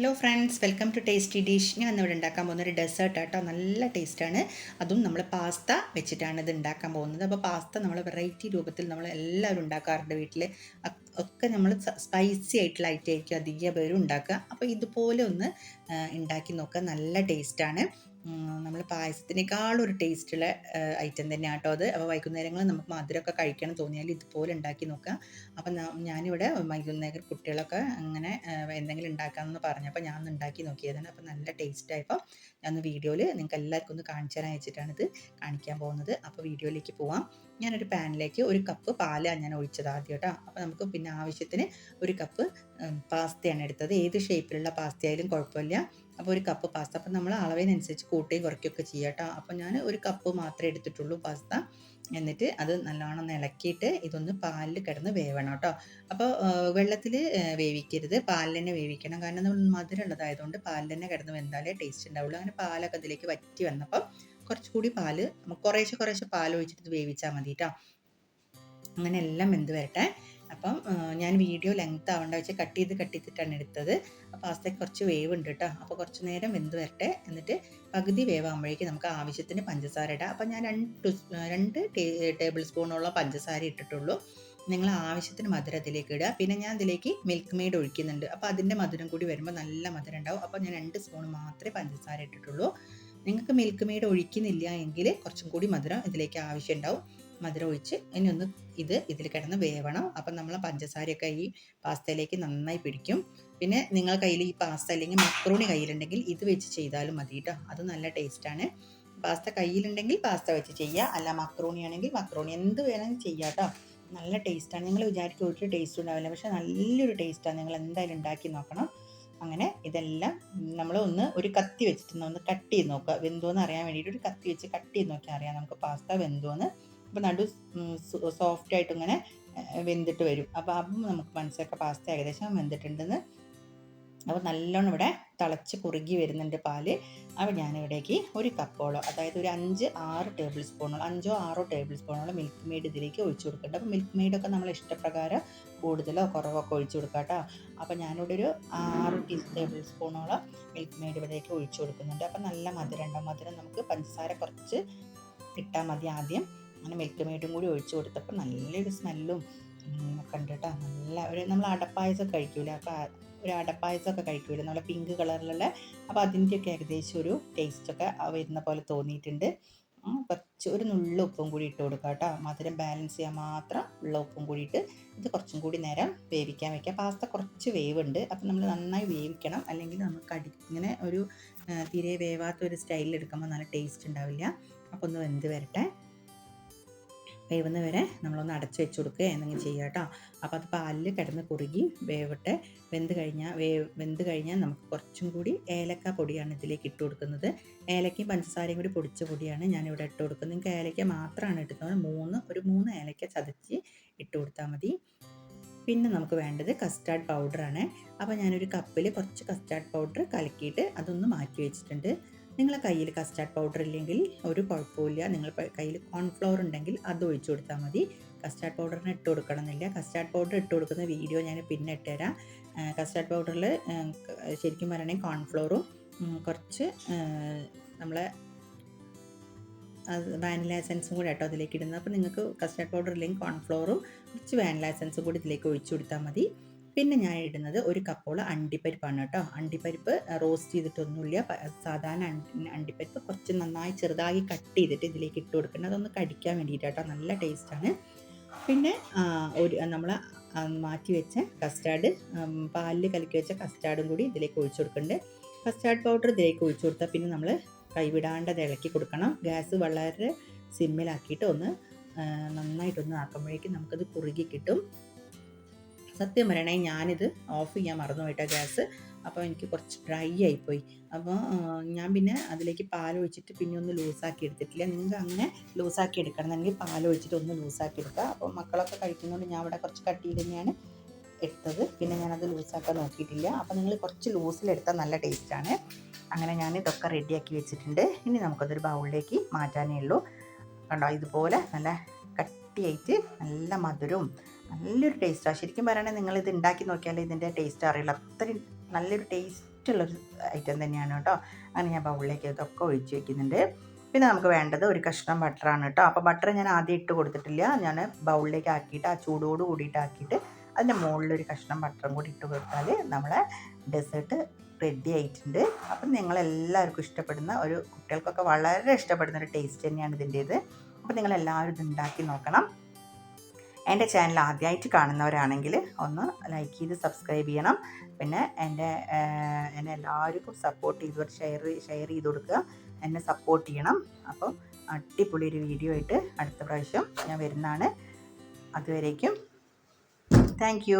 Hello friends welcome to tasty dish ഞാൻ ഇവിടെ ഉണ്ടാക്കാൻ പോകുന്ന ഒരു ഡെസേർട്ട് ആട്ടോ. നല്ല ടേസ്റ്റാണ് അതും നമ്മൾ പാസ്ത വെച്ചിട്ടാണ് ഇത് ഉണ്ടാക്കാൻ പോകുന്നത്. അപ്പോൾ പാസ്ത നമ്മൾ വെറൈറ്റി രൂപത്തിൽ നമ്മൾ എല്ലാവരും ഉണ്ടാക്കാറുണ്ട് വീട്ടിൽ ഒക്കെ നമ്മൾ സ്പൈസി ആയിട്ടുള്ള ഐറ്റം ആയിരിക്കും അധിക പേരും ഉണ്ടാക്കുക. അപ്പോൾ ഇതുപോലെ ഒന്ന് ഉണ്ടാക്കി നോക്കുക. നല്ല ടേസ്റ്റാണ് നമ്മൾ പായസത്തിനേക്കാളും ഒരു ടേസ്റ്റുള്ള ഐറ്റം തന്നെയാണ് കേട്ടോ അത്. അപ്പോൾ വൈകുന്നേരങ്ങളിൽ നമുക്ക് മധുരമൊക്കെ കഴിക്കണം തോന്നിയാൽ ഇതുപോലെ ഉണ്ടാക്കി നോക്കാം. അപ്പം ഞാനിവിടെ വൈകുന്നേരം കുട്ടികളൊക്കെ അങ്ങനെ എന്തെങ്കിലും ഉണ്ടാക്കാമെന്ന് പറഞ്ഞപ്പോൾ ഞാൻ ഉണ്ടാക്കി നോക്കിയതാണ്. അപ്പോൾ നല്ല ടേസ്റ്റ് ആയപ്പോൾ ഞാൻ വീഡിയോയിൽ നിങ്ങൾക്ക് എല്ലാവർക്കും ഒന്ന് കാണിച്ചു തരാൻ ഇത് കാണിക്കാൻ പോകുന്നത്. അപ്പോൾ വീഡിയോയിലേക്ക് പോവാം. ഞാനൊരു പാനിലേക്ക് ഒരു കപ്പ് പാലാണ് ഞാൻ ഒഴിച്ചത് ആദ്യം കേട്ടോ അപ്പോൾ നമുക്ക് പിന്നെ ആവശ്യത്തിന് ഒരു കപ്പ് പാസ്തയാണ് എടുത്തത്. ഏത് ഷേപ്പിലുള്ള പാസ്തയായാലും കുഴപ്പമില്ല. അപ്പോൾ ഒരു കപ്പ് പാസ്ത. അപ്പം നമ്മൾ അളവിനനുസരിച്ച് കൂട്ടുകയും കുറയ്ക്കുകയൊക്കെ ചെയ്യാം കേട്ടോ. അപ്പോൾ ഞാൻ ഒരു കപ്പ് മാത്രമേ എടുത്തിട്ടുള്ളൂ പാസ്ത. എന്നിട്ട് അത് നല്ലവണ്ണം ഇളക്കിയിട്ട് ഇതൊന്ന് പാലിൽ കിടന്ന് വേവണം കേട്ടോ. അപ്പോൾ വെള്ളത്തിൽ വേവിക്കരുത്. പാലിൽ തന്നെ വേവിക്കണം. കാരണം നമ്മൾ മധുരം ഉള്ളതായതുകൊണ്ട് പാലിൽ തന്നെ കിടന്ന് വെന്താലേ ടേസ്റ്റ് ഉണ്ടാവുള്ളൂ. അങ്ങനെ പാലൊക്കെ അതിലേക്ക് വറ്റി വന്നപ്പോൾ കുറച്ചുകൂടി പാൽ കുറേശ്ശെ കുറേശ്ശെ പാൽ ഒഴിച്ചിട്ട് വേവിച്ചാൽ മതി കേട്ടോ. അങ്ങനെ എല്ലാം വെന്ത് വരട്ടെ. അപ്പം ഞാൻ വീഡിയോ ലെങ്ത് ആവേണ്ട വെച്ച് കട്ട് ചെയ്ത് കട്ട് ചെയ്തിട്ടാണ് എടുത്തത്. അപ്പോൾ പാസ്തയ്ക്ക് കുറച്ച് വേവ് ഉണ്ട് കേട്ടോ അപ്പോൾ കുറച്ച് നേരം വെന്ത് വരട്ടെ. എന്നിട്ട് പകുതി വേവാകുമ്പോഴേക്ക് നമുക്ക് ആവശ്യത്തിന് പഞ്ചസാര ഇടാം. അപ്പോൾ ഞാൻ രണ്ട് രണ്ട് ടേബിൾ സ്പൂണോളം പഞ്ചസാര ഇട്ടിട്ടുള്ളൂ. നിങ്ങൾ ആവശ്യത്തിന് മധുരം അതിലേക്ക് ഇടുക. പിന്നെ ഞാൻ അതിലേക്ക് മിൽക്ക് മെയ്ഡ് ഒഴിക്കുന്നുണ്ട്. അപ്പോൾ അതിന്റെ മധുരം കൂടി വരുമ്പോൾ നല്ല മധുരം ഉണ്ടാവും. അപ്പോൾ ഞാൻ രണ്ട് സ്പൂൺ മാത്രമേ പഞ്ചസാര ഇട്ടിട്ടുള്ളൂ. നിങ്ങൾക്ക് മിൽക്ക് മെയ്ഡ് ഒഴിക്കുന്നില്ല എങ്കിൽ കുറച്ചും കൂടി മധുരം ഇതിലേക്ക് ആവശ്യം ഉണ്ടാവും മധുരം ഒഴിച്ച് ഇനി ഒന്ന് ഇത് ഇതിൽ കിടന്ന് വേവണം. അപ്പം നമ്മൾ പഞ്ചസാരയൊക്കെ ഈ പാസ്തയിലേക്ക് നന്നായി പിടിക്കും. പിന്നെ നിങ്ങൾ കയ്യിൽ ഈ പാസ്ത അല്ലെങ്കിൽ മക്രൂണി കയ്യിലുണ്ടെങ്കിൽ ഇത് വെച്ച് ചെയ്താലും മതി കേട്ടോ അത് നല്ല ടേസ്റ്റാണ് പാസ്ത കയ്യിലുണ്ടെങ്കിൽ പാസ്ത വെച്ച് ചെയ്യുക അല്ല മക്രൂണി ആണെങ്കിൽ മക്രൂണി എന്ത് വേണമെങ്കിൽ ചെയ്യാം നല്ല ടേസ്റ്റാണ് നിങ്ങൾ വിചാരിക്കും ഒരു ടേസ്റ്റ് ഉണ്ടാവില്ല. പക്ഷെ നല്ലൊരു ടേസ്റ്റാണ് നിങ്ങൾ എന്തായാലും ഉണ്ടാക്കി നോക്കണം. അങ്ങനെ ഇതെല്ലാം നമ്മൾ ഒന്ന് ഒരു കത്തി വെച്ചിട്ട് ഒന്ന് കട്ട് ചെയ്ത് നോക്കുക. വെന്തോന്ന് അറിയാൻ വേണ്ടിയിട്ട് ഒരു കത്തി വെച്ച് കട്ട് ചെയ്ത് നോക്കിയാൽ അറിയാം നമുക്ക് പാസ്ത വെന്തോന്ന്. അപ്പോൾ നടു സോഫ്റ്റ് ആയിട്ട് ഇങ്ങനെ വെന്തിട്ട് വരും. അപ്പോൾ അപ്പം നമുക്ക് മനസ്സിലൊക്കെ പാസ്ത ഏകദേശം വെന്തിട്ടുണ്ടെന്ന്. അപ്പോൾ നല്ലോണം ഇവിടെ തിളച്ച് കുറുകി വരുന്നുണ്ട് പാൽ. അപ്പോൾ ഞാനിവിടേക്ക് ഒരു കപ്പോളം അതായത് ഒരു അഞ്ച് ആറ് ടേബിൾ സ്പൂണോളം അഞ്ചോ ആറോ ടേബിൾ സ്പൂണോളം മിൽക്ക് മെയ്ഡ് ഇതിലേക്ക് ഒഴിച്ചു കൊടുക്കുന്നുണ്ട് അപ്പോൾ മിൽക്ക് മെയ്ഡൊക്കെ നമ്മൾ ഇഷ്ടപ്രകാരം കൂടുതലോ കുറവൊക്കെ ഒഴിച്ചു കൊടുക്കാം കേട്ടോ. അപ്പോൾ ഞാനിവിടെ ഒരു ആറ് ടീ ടേബിൾ സ്പൂണോളം മിൽക്ക് മെയ്ഡ് ഇവിടേക്ക് ഒഴിച്ചു കൊടുക്കുന്നുണ്ട്. അപ്പോൾ നല്ല മധുരം ഉണ്ടാവും മധുരം നമുക്ക് പഞ്ചസാര കുറച്ച് ഇട്ടാൽ മതി ആദ്യം. അങ്ങനെ മിൽക്ക് കൂടി ഒഴിച്ചു കൊടുത്തപ്പോൾ നല്ലൊരു സ്മെല്ലും കേട്ടോ. നല്ല ഒരു നമ്മൾ അടപ്പായസം കഴിക്കൂല? അപ്പോൾ ഒരു അടപ്പായസമൊക്കെ കഴിക്കൂല? നല്ല പിങ്ക് കളറിലുള്ള അപ്പോൾ അതിന്റെയൊക്കെ ഏകദേശം ഒരു ടേസ്റ്റൊക്കെ വരുന്ന പോലെ തോന്നിയിട്ടുണ്ട്. കുറച്ച് ഒരു നുള്ള ഉപ്പും കൂടി ഇട്ട് കൊടുക്കുക കേട്ടോ. മധുരം ബാലൻസ് ചെയ്യാൻ മാത്രം ഉള്ള ഉപ്പും കൂടി ഇട്ട് ഇത് കുറച്ചും കൂടി നേരം വേവിക്കാൻ വെക്കാം. പാസ്ത കുറച്ച് വേവുണ്ട്. അപ്പം നമ്മൾ നന്നായി വേവിക്കണം. അല്ലെങ്കിൽ നമുക്ക് അടി ഇങ്ങനെ ഒരു തീരെ വേവാത്ത ഒരു സ്റ്റൈലിൽ എടുക്കുമ്പോൾ നല്ല ടേസ്റ്റ് ഉണ്ടാവില്ല. അപ്പോൾ ഒന്ന് വെന്ത് വരട്ടെ. വേവുന്ന വരെ നമ്മളൊന്ന് അടച്ച് വെച്ച് കൊടുക്കുക. എന്തെങ്കിലും ചെയ്യുക കേട്ടോ. അപ്പോൾ അത് പാലിൽ കിടന്ന് കുറുകി വേവട്ടെ വെന്ത് കഴിഞ്ഞാൽ വേ വെന്ത് കഴിഞ്ഞാൽ നമുക്ക് കുറച്ചും കൂടി ഏലക്ക പൊടിയാണ് ഇതിലേക്ക് ഇട്ട് കൊടുക്കുന്നത്. ഏലക്കയും പഞ്ചസാരയും കൂടി പൊടിച്ച പൊടിയാണ് ഞാനിവിടെ ഇട്ട് കൊടുക്കുന്നത്. നിങ്ങൾക്ക് ഏലക്ക മാത്രമാണ് ഇട്ടുന്നത് മൂന്ന് ഒരു മൂന്ന് ഏലക്ക ചതച്ച് ഇട്ട് കൊടുത്താൽ മതി. പിന്നെ നമുക്ക് വേണ്ടത് കസ്റ്റാർഡ് പൗഡറാണ് അപ്പോൾ ഞാനൊരു കപ്പിൽ കുറച്ച് കസ്റ്റാർഡ് പൗഡർ കലക്കിയിട്ട് അതൊന്ന് മാറ്റി വെച്ചിട്ടുണ്ട്. നിങ്ങളെ കയ്യിൽ കസ്റ്റാർഡ് പൗഡർ ഇല്ലെങ്കിൽ ഒരു കുഴപ്പമില്ല. നിങ്ങൾ കയ്യിൽ കോൺഫ്ലവർ ഉണ്ടെങ്കിൽ അത് ഒഴിച്ചു കൊടുത്താൽ മതി. കസ്റ്റാർഡ് പൗഡറിന് ഇട്ട് കൊടുക്കണമെന്നില്ല. കസ്റ്റാർഡ് പൗഡർ ഇട്ട് കൊടുക്കുന്ന വീഡിയോ ഞാൻ പിന്നെ ഇട്ടുതരാം കസ്റ്റാർഡ് പൗഡറിൽ ശരിക്കും പറയണമെങ്കിൽ കോൺഫ്ലോറും കുറച്ച് നമ്മളെ വാനില എസൻസും കൂടി കേട്ടോ അതിലേക്ക് ഇടുന്നത്. അപ്പോൾ നിങ്ങൾക്ക് കസ്റ്റാർഡ് പൗഡർ ഇല്ലെങ്കിൽ കോൺഫ്ലോറും കുറച്ച് വാനില എസൻസും കൂടി ഇതിലേക്ക് ഒഴിച്ചു കൊടുത്താൽ മതി. പിന്നെ ഞാൻ ഇടുന്നത് ഒരു കപ്പോളം അണ്ടിപ്പരിപ്പാണ് കേട്ടോ. അണ്ടിപ്പരിപ്പ് റോസ്റ്റ് ചെയ്തിട്ടൊന്നുമില്ല. സാധാരണ അണ്ടി അണ്ടിപ്പരിപ്പ് കുറച്ച് നന്നായി ചെറുതായി കട്ട് ചെയ്തിട്ട് ഇതിലേക്ക് ഇട്ട് കൊടുക്കണം അതൊന്ന് കടിക്കാൻ വേണ്ടിയിട്ട് കേട്ടോ. നല്ല ടേസ്റ്റാണ് പിന്നെ ഒരു നമ്മൾ മാറ്റി വെച്ച കസ്റ്റാർഡ് പാലിൽ കലക്കി വെച്ച കസ്റ്റാർഡും കൂടി ഇതിലേക്ക് ഒഴിച്ചു കൊടുക്കുന്നുണ്ട്. കസ്റ്റാർഡ് പൗഡർ ഇതിലേക്ക് ഒഴിച്ചു കൊടുത്താൽ പിന്നെ നമ്മൾ കൈവിടാണ്ട് ഇളക്കി കൊടുക്കണം. ഗ്യാസ് വളരെ സിമ്മിലാക്കിയിട്ട് ഒന്ന് നന്നായിട്ടൊന്ന് ആക്കുമ്പോഴേക്കും നമുക്കത് കുറുകി കിട്ടും. സത്യം പറയണേ ഞാനിത് ഓഫ് ചെയ്യാൻ മറന്നു പോയിട്ടാ ഗ്യാസ് അപ്പോൾ എനിക്ക് കുറച്ച് ഡ്രൈ ആയിപ്പോയി. അപ്പോൾ ഞാൻ പിന്നെ അതിലേക്ക് പാൽ ഒഴിച്ചിട്ട് പിന്നെ ഒന്ന് ലൂസാക്കി എടുത്തിട്ടില്ല. നിങ്ങൾക്ക് അങ്ങനെ ലൂസാക്കി എടുക്കണമെങ്കിൽ പാൽ ഒഴിച്ചിട്ട് ഒന്ന് ലൂസാക്കി എടുക്കുക. അപ്പോൾ മക്കളൊക്കെ കഴിക്കുന്നതുകൊണ്ട് ഞാൻ അവിടെ കുറച്ച് കട്ടിയിൽ തന്നെയാണ് എടുത്തത്. പിന്നെ ഞാനത് ലൂസാക്കാൻ നോക്കിയിട്ടില്ല. അപ്പോൾ നിങ്ങൾ കുറച്ച് ലൂസിലെടുത്താൽ നല്ല ടേസ്റ്റാണ് അങ്ങനെ ഞാൻ ഇതൊക്കെ റെഡിയാക്കി വെച്ചിട്ടുണ്ട്. ഇനി നമുക്കതൊരു ബൗളിലേക്ക് മാറ്റാനേ ഉള്ളൂ. കണ്ടോ ഇതുപോലെ നല്ല കട്ടിയായിട്ട് നല്ല മധുരവും നല്ലൊരു ടേസ്റ്റാണ് ശരിക്കും പറയുകയാണെങ്കിൽ നിങ്ങൾ ഇത് ഉണ്ടാക്കി നോക്കിയാൽ ഇതിന്റെ ടേസ്റ്റ് അറിയില്ല അത്രയും നല്ലൊരു ടേസ്റ്റുള്ളൊരു ഐറ്റം തന്നെയാണ് കേട്ടോ. അങ്ങനെ ഞാൻ ബൗളിലേക്ക് ഇതൊക്കെ ഒഴിച്ച് വെക്കുന്നുണ്ട്. പിന്നെ നമുക്ക് വേണ്ടത് ഒരു കഷ്ണം ബട്ടറാണ് കേട്ടോ. അപ്പോൾ ബട്ടർ ഞാൻ ആദ്യം ഇട്ട് കൊടുത്തിട്ടില്ല. ഞാൻ ബൗളിലേക്ക് ആക്കിയിട്ട് ആ ചൂടോട് കൂടിയിട്ട് ആക്കിയിട്ട് അതിന്റെ മുകളിലൊരു കഷ്ണം ബട്ടറും കൂടി ഇട്ട് കൊടുത്താൽ നമ്മളെ ഡെസേർട്ട് റെഡി ആയിട്ടുണ്ട്. അപ്പം നിങ്ങളെല്ലാവർക്കും ഇഷ്ടപ്പെടുന്ന ഒരു കുട്ടികൾക്കൊക്കെ വളരെ ഇഷ്ടപ്പെടുന്ന ഒരു ടേസ്റ്റ് തന്നെയാണ് ഇതിന്റേത് അപ്പോൾ നിങ്ങളെല്ലാവരും ഇത് ഉണ്ടാക്കി നോക്കണം. എന്റെ ചാനൽ ആദ്യമായിട്ട് കാണുന്നവരാണെങ്കിൽ ഒന്ന് ലൈക്ക് ചെയ്ത് സബ്സ്ക്രൈബ് ചെയ്യണം. പിന്നെ എന്റെ എന്നെ എല്ലാവർക്കും സപ്പോർട്ട് ചെയ്ത് ഷെയർ ഷെയർ ചെയ്ത് കൊടുക്കുക. എന്നെ സപ്പോർട്ട് ചെയ്യണം. അപ്പം അടിപൊളി ഒരു വീഡിയോ ആയിട്ട് അടുത്ത പ്രാവശ്യം ഞാൻ വരുന്നതാണ്. അതുവരേക്കും. താങ്ക്